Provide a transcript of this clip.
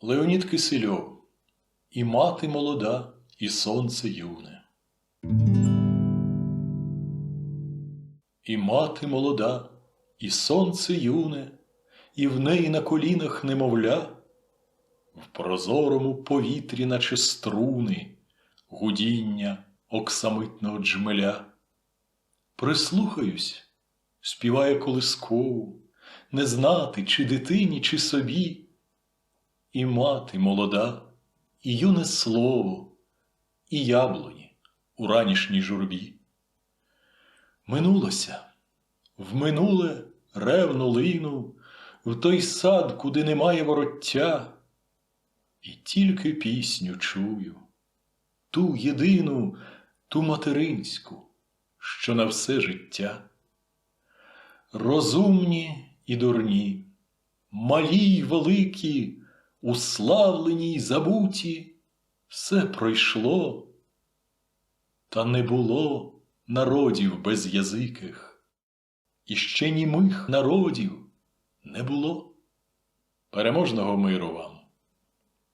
Леонід Кисельов І мати молода, і сонце юне. І мати молода, і сонце юне, і в неї на колінах немовля, в прозорому повітрі, наче струни, гудіння оксамитного джмеля. Прислухаюсь, співає колискову, не знати, чи дитині, чи собі. І мати молода, і юне слово, і яблуні у ранішній журбі. Минулося, в минуле ревно лину, в той сад, куди немає вороття, і тільки пісню чую, ту єдину, ту материнську, що на все життя. Розумні і дурні, малі й великі, уславлені й забуті, все пройшло, та не було народів безязиких, і ще німих народів не було. Переможного миру вам!